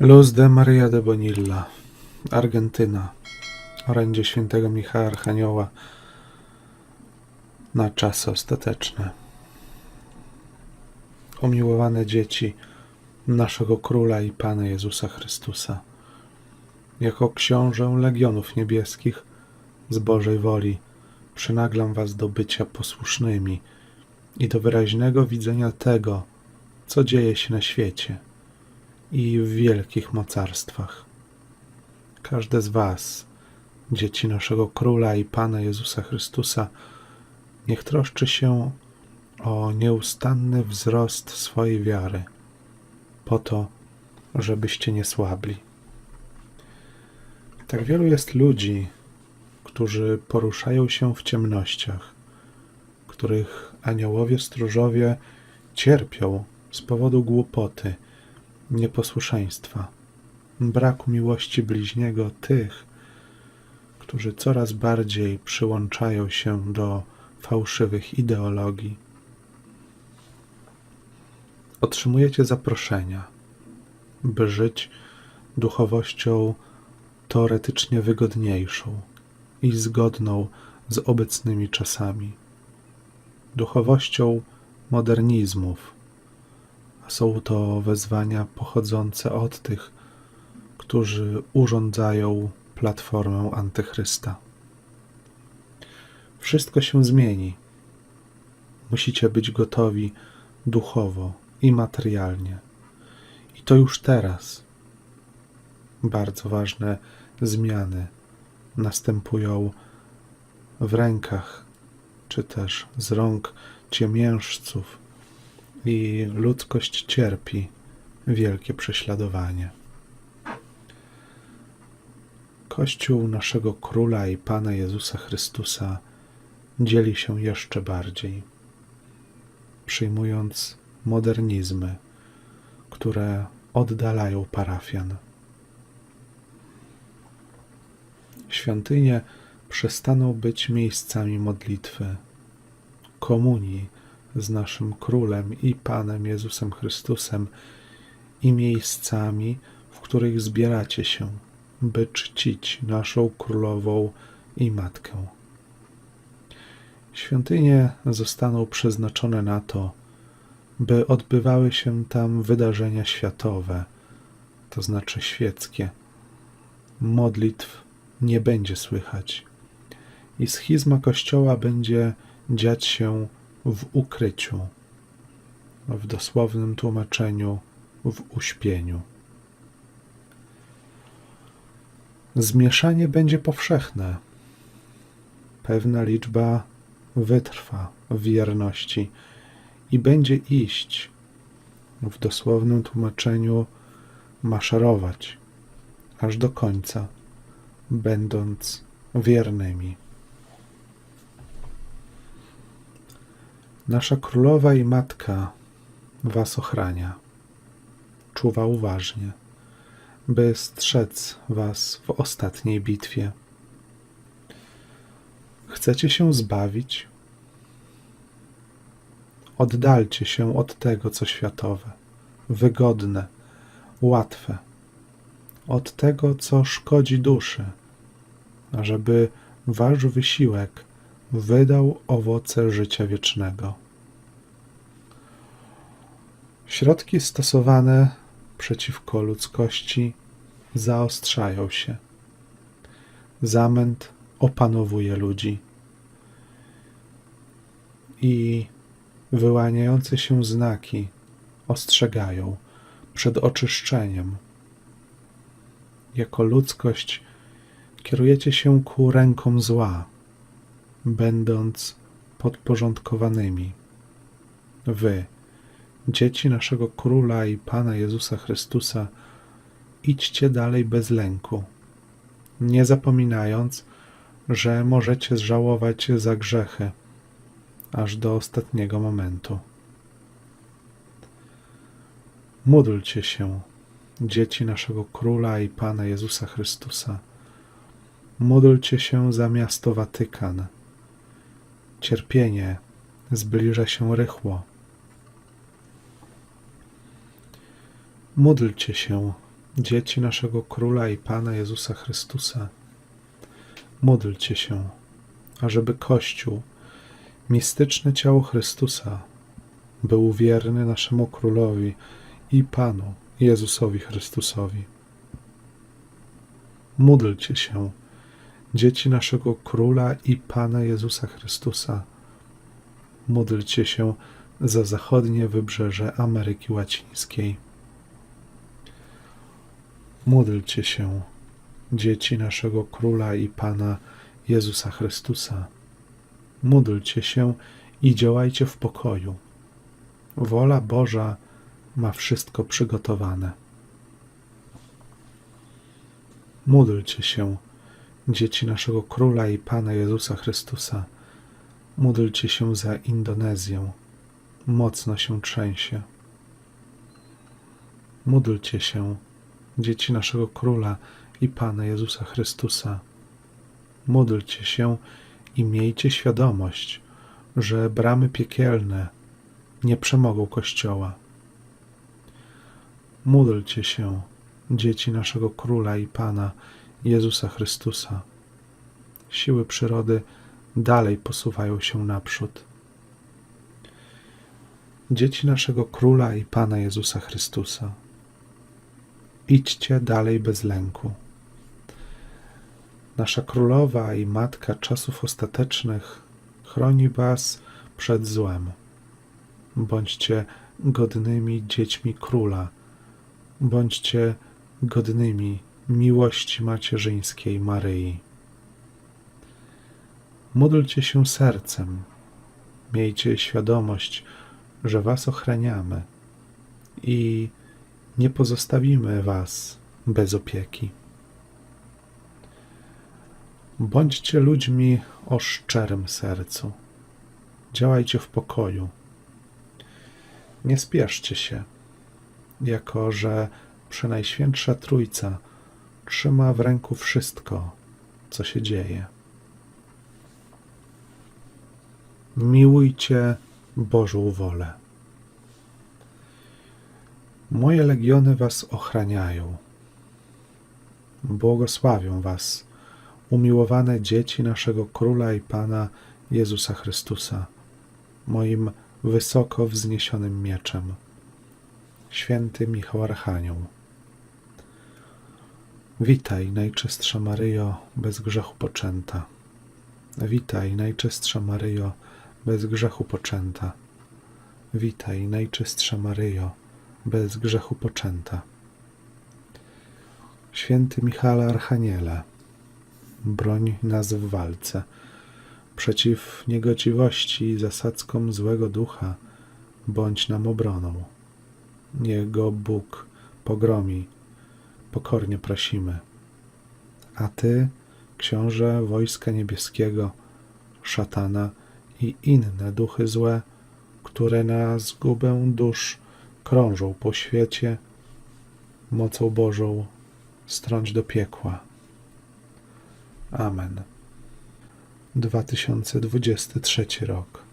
Luz de Maria de Bonilla, Argentyna, orędzie świętego Michała Archanioła na czasy ostateczne. Umiłowane dzieci naszego Króla i Pana Jezusa Chrystusa, jako książę Legionów Niebieskich z Bożej woli przynaglam was do bycia posłusznymi i do wyraźnego widzenia tego, co dzieje się na świecie i w wielkich mocarstwach. Każde z Was, dzieci naszego Króla i Pana Jezusa Chrystusa, niech troszczy się o nieustanny wzrost swojej wiary, po to, żebyście nie słabli. Tak wielu jest ludzi, którzy poruszają się w ciemnościach, których aniołowie stróżowie cierpią z powodu głupoty, nieposłuszeństwa, braku miłości bliźniego tych, którzy coraz bardziej przyłączają się do fałszywych ideologii. Otrzymujecie zaproszenia, by żyć duchowością teoretycznie wygodniejszą i zgodną z obecnymi czasami, duchowością modernizmów, są to wezwania pochodzące od tych, którzy urządzają platformę antychrysta. Wszystko się zmieni. Musicie być gotowi duchowo i materialnie. I to już teraz. Bardzo ważne zmiany następują w rękach, czy też z rąk ciemiężców i ludzkość cierpi wielkie prześladowanie. Kościół naszego Króla i Pana Jezusa Chrystusa dzieli się jeszcze bardziej, przyjmując modernizmy, które oddalają parafian. Świątynie przestaną być miejscami modlitwy, komunii z naszym Królem i Panem Jezusem Chrystusem i miejscami, w których zbieracie się, by czcić naszą Królową i Matkę. Świątynie zostaną przeznaczone na to, by odbywały się tam wydarzenia światowe, to znaczy świeckie. Modlitw nie będzie słychać i schizma Kościoła będzie dziać się w ukryciu, w dosłownym tłumaczeniu w uśpieniu. Zmieszanie będzie powszechne. Pewna liczba wytrwa w wierności i będzie iść, w dosłownym tłumaczeniu maszerować, aż do końca, będąc wiernymi. Nasza królowa i matka was ochrania, czuwa uważnie, by strzec was w ostatniej bitwie. Chcecie się zbawić? Oddalcie się od tego, co światowe, wygodne, łatwe, od tego, co szkodzi duszy, ażeby wasz wysiłek wydał owoce życia wiecznego. Środki stosowane przeciwko ludzkości zaostrzają się. Zamęt opanowuje ludzi. I wyłaniające się znaki ostrzegają przed oczyszczeniem. Jako ludzkość kierujecie się ku rękom zła, będąc podporządkowanymi. Wy, dzieci naszego Króla i Pana Jezusa Chrystusa, idźcie dalej bez lęku, nie zapominając, że możecie żałować za grzechy aż do ostatniego momentu. Módlcie się, dzieci naszego Króla i Pana Jezusa Chrystusa. Módlcie się za miasto Watykan. Cierpienie zbliża się rychło. Módlcie się dzieci naszego Króla i Pana Jezusa Chrystusa, módlcie się, ażeby Kościół, mistyczne ciało Chrystusa, był wierny naszemu Królowi i Panu Jezusowi Chrystusowi. Módlcie się, dzieci naszego Króla i Pana Jezusa Chrystusa. Módlcie się za zachodnie wybrzeże Ameryki Łacińskiej. Módlcie się, dzieci naszego Króla i Pana Jezusa Chrystusa. Módlcie się i działajcie w pokoju. Wola Boża ma wszystko przygotowane. Módlcie się, dzieci naszego Króla i Pana Jezusa Chrystusa. Módlcie się za Indonezję. Mocno się trzęsie. Módlcie się, dzieci naszego Króla i Pana Jezusa Chrystusa. Módlcie się i miejcie świadomość, że bramy piekielne nie przemogą Kościoła. Módlcie się, dzieci naszego Króla i Pana Jezusa Chrystusa. Siły przyrody dalej posuwają się naprzód. Dzieci naszego Króla i Pana Jezusa Chrystusa. Idźcie dalej bez lęku. Nasza Królowa i Matka czasów ostatecznych chroni Was przed złem. Bądźcie godnymi dziećmi Króla. Bądźcie godnymi miłości macierzyńskiej Maryi. Módlcie się sercem. Miejcie świadomość, że Was ochraniamy i nie pozostawimy Was bez opieki. Bądźcie ludźmi o szczerym sercu. Działajcie w pokoju. Nie spieszcie się, jako że Przenajświętsza Trójca trzyma w ręku wszystko, co się dzieje. Miłujcie Bożą wolę. Moje legiony Was ochraniają. Błogosławią Was, umiłowane dzieci naszego Króla i Pana Jezusa Chrystusa, moim wysoko wzniesionym mieczem. Święty Michał Archanioł. Witaj, Najczystsza Maryjo, bez grzechu poczęta. Witaj, Najczystsza Maryjo, bez grzechu poczęta. Witaj, Najczystsza Maryjo, bez grzechu poczęta. Święty Michale Archaniele, broń nas w walce. Przeciw niegodziwości i zasadzkom złego ducha bądź nam obroną. Niech go Bóg pogromi, pokornie prosimy. A Ty, Książę Wojska Niebieskiego, szatana i inne duchy złe, które na zgubę dusz krążą po świecie, mocą Bożą strąć do piekła. Amen. 2023 rok.